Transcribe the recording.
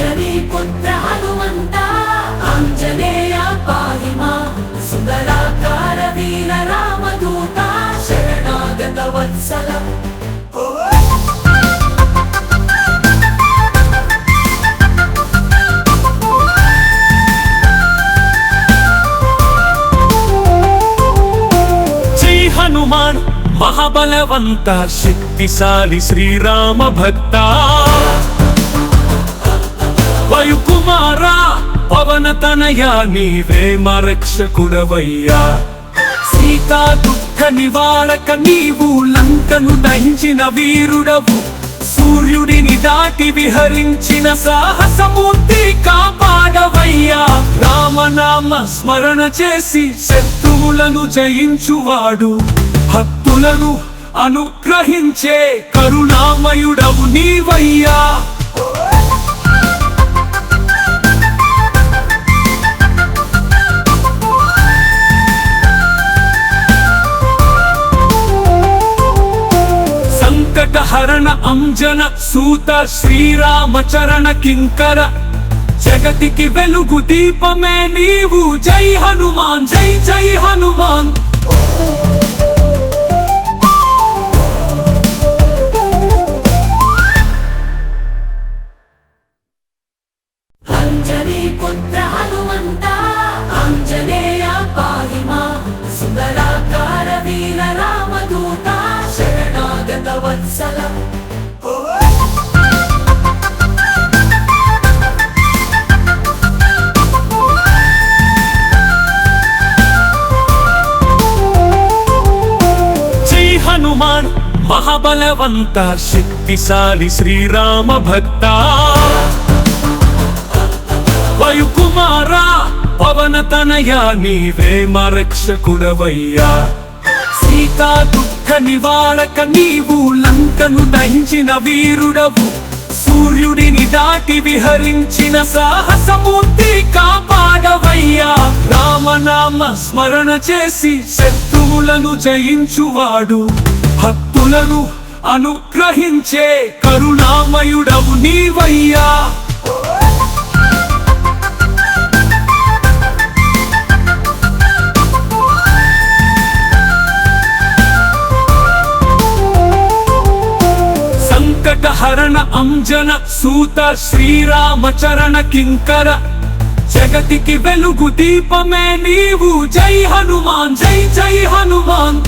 అంజనీ పుత్ర హనుమంత ఆంజనేయ పాహి మా సుందరాకార వీర రామదూత శరణాగత వత్సల. హనుమాన్ మహాబలవంత శక్తిశాలి శ్రీరామ భక్త తనయా నీవే మరక్షకుడవయ్యా సీతా దుఃఖ నివారక నీవు లంకను దహించిన వీరుడవు. సూర్యుడిని దాటి విహరించిన సాహసమూర్తి కాపాడవయ్యా. రామనామ స్మరణ చేసి శత్రువులను జయించువాడు. భక్తులను అనుగ్రహించే కరుణామయుడవు నీవయ్యా. సంకటహరణ అంజన సూత శ్రీరామచరణ కింకర. జగతికి వెలుగు దీపమే నీవు. జై హనుమాన్ జై జై హనుమాన్. అంజనీ పుత్ర హనుమంత అంజనేయ పాహిమా సుందరాకార వీర రామదూత. శరణాగత వత్సల హనుమాన్ మహాబలవంత శక్తిశాలి శ్రీరామ భక్త. వయుకుమారా పవన తనయా నీవే మా సీతా దుఃఖ నివారక నీవు లంకను దహించిన వీరుడవు. సూర్యుడిని దాటి విహరించిన సాహసమూర్తి కాపాడవయ్యా. రామనామ స్మరణ చేసి శత్రువులను జయించువాడు. భక్తులను అనుగ్రహించే కరుణామయుడవు నీవయ్యా. హరణ అంజన సూత శ్రీరామచరణ కింకర. జగతికి వెలుగు దీపమే నీవు. జై హనుమాన్ జై జై హనుమాన్.